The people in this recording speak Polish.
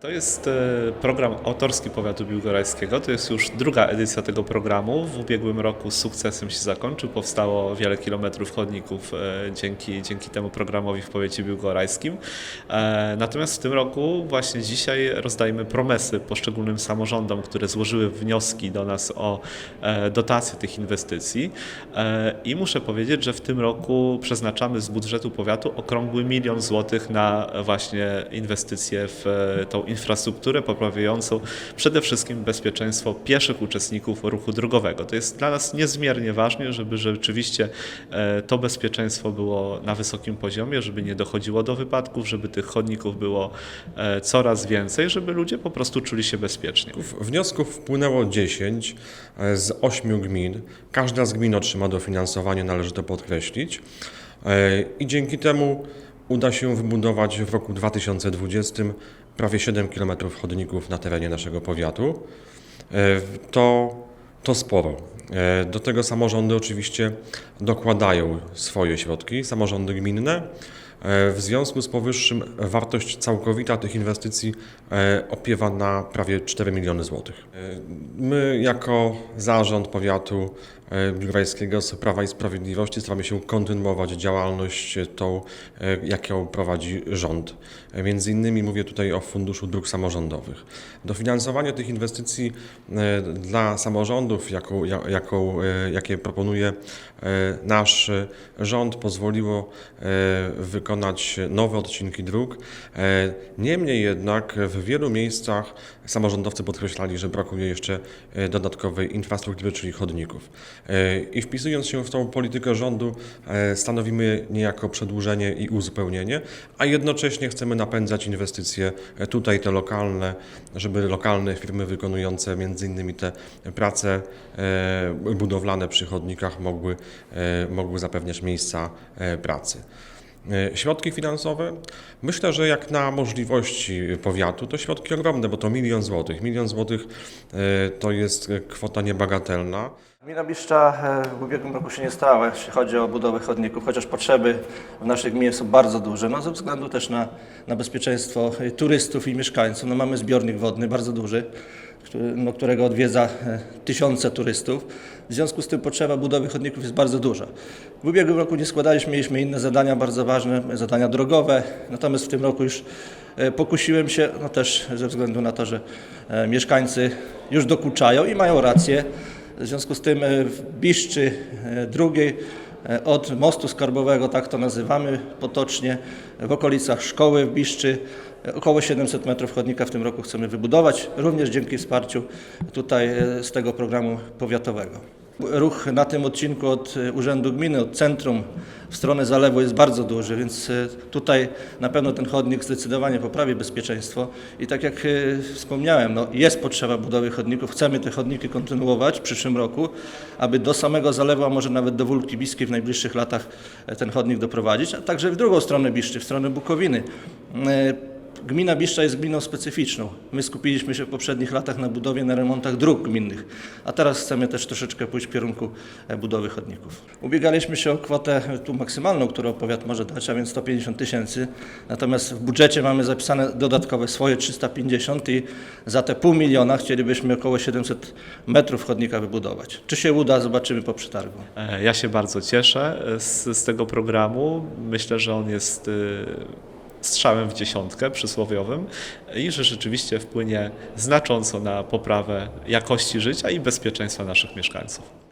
To jest e, program autorski powiatu biłgorajskiego. To jest już druga edycja tego programu. W ubiegłym roku z sukcesem się zakończył. Powstało wiele kilometrów chodników e, dzięki, dzięki temu programowi w powiecie biłgorajskim. E, Natomiast w tym roku właśnie dzisiaj rozdajemy promesy poszczególnym samorządom, które złożyły wnioski do nas o dotację tych inwestycji. I muszę powiedzieć, że w tym roku przeznaczamy z budżetu powiatu okrągły milion złotych na właśnie inwestycje w tą infrastrukturę poprawiającą przede wszystkim bezpieczeństwo pieszych uczestników ruchu drogowego. To jest dla nas niezmiernie ważne, żeby rzeczywiście e, to bezpieczeństwo było na wysokim poziomie, żeby nie dochodziło do wypadków, żeby tych chodników było e, coraz więcej, żeby ludzie po prostu czuli się bezpiecznie. Wniosków wpłynęło 10 e, z 8 gmin. Każda z gmin otrzyma dofinansowanie, należy to podkreślić. I dzięki temu uda się wybudować w roku 2020 prawie 7 km chodników na terenie naszego powiatu. E, To, to sporo. E, Do tego samorządy oczywiście dokładają swoje środki, samorządy gminne. E, W związku z powyższym wartość całkowita tych inwestycji opiewa na prawie 4 miliony złotych. My jako zarząd powiatu e, biłgorajskiego z Prawa i Sprawiedliwości staramy się kontynuować działalność tą, e, jaką prowadzi rząd. E, Między innymi mówię tutaj o Funduszu Dróg Samorządowych. Dofinansowanie tych inwestycji e, dla samorządów, jaką, ja- jaką, e, jakie proponuje e, nasz e, rząd, pozwoliło e, wykonać nowe odcinki dróg. E, Niemniej jednak w wielu miejscach samorządowcy podkreślali, że brakuje jeszcze e, dodatkowej infrastruktury, czyli chodników. E, I wpisując się w tą politykę rządu, e, stanowimy niejako przedłużenie i uzupełnienie, a jednocześnie chcemy napędzać inwestycje e, tutaj, te lokalne, żeby lokalne firmy wykonujące między innymi te prace budowlane przy chodnikach mogły, mogły zapewniać miejsca pracy. Środki finansowe, myślę, że jak na możliwości powiatu, to środki ogromne, bo to milion złotych. Milion złotych to jest kwota niebagatelna. Gmina Biszcza e, w ubiegłym roku się nie stała, jeśli chodzi o budowę chodników, chociaż potrzeby w naszej gminie są bardzo duże, no ze względu też na, na bezpieczeństwo e, turystów i mieszkańców. No mamy zbiornik wodny bardzo duży, który, no, którego odwiedza e, tysiące turystów. W związku z tym potrzeba budowy chodników jest bardzo duża. W ubiegłym roku nie składaliśmy, mieliśmy inne zadania bardzo ważne, zadania drogowe, natomiast w tym roku już pokusiłem się, no też ze względu na to, że mieszkańcy już dokuczają i mają rację, w związku z tym e, w Biszczy e, drugiej e, od mostu skarbowego, tak to nazywamy potocznie, w okolicach szkoły w Biszczy około 700 metrów chodnika w tym roku chcemy wybudować, również dzięki wsparciu tutaj z tego programu powiatowego. Ruch na tym odcinku od e, Urzędu Gminy, od centrum w stronę zalewu jest bardzo duży, więc e, tutaj na pewno ten chodnik zdecydowanie poprawi bezpieczeństwo. I tak jak e, wspomniałem, no jest potrzeba budowy chodników, chcemy te chodniki kontynuować w przyszłym roku, aby do samego zalewu, a może nawet do Wólki Biskiej w najbliższych latach ten chodnik doprowadzić, a także w drugą stronę Biszczy, w stronę Bukowiny. Gmina Biszcza jest gminą specyficzną. My skupiliśmy się w poprzednich latach na budowie, na remontach dróg gminnych, a teraz chcemy też troszeczkę pójść w kierunku e, budowy chodników. Ubiegaliśmy się o kwotę e, tu maksymalną, którą powiat może dać, a więc 150 tysięcy. Natomiast w budżecie mamy zapisane dodatkowe swoje 350 i za te pół miliona chcielibyśmy około 700 metrów chodnika wybudować. Czy się uda, zobaczymy po przetargu. E, Ja się bardzo cieszę z, z tego programu. Myślę, że on jest strzałem w dziesiątkę przysłowiowym i że rzeczywiście wpłynie znacząco na poprawę jakości życia i bezpieczeństwa naszych mieszkańców.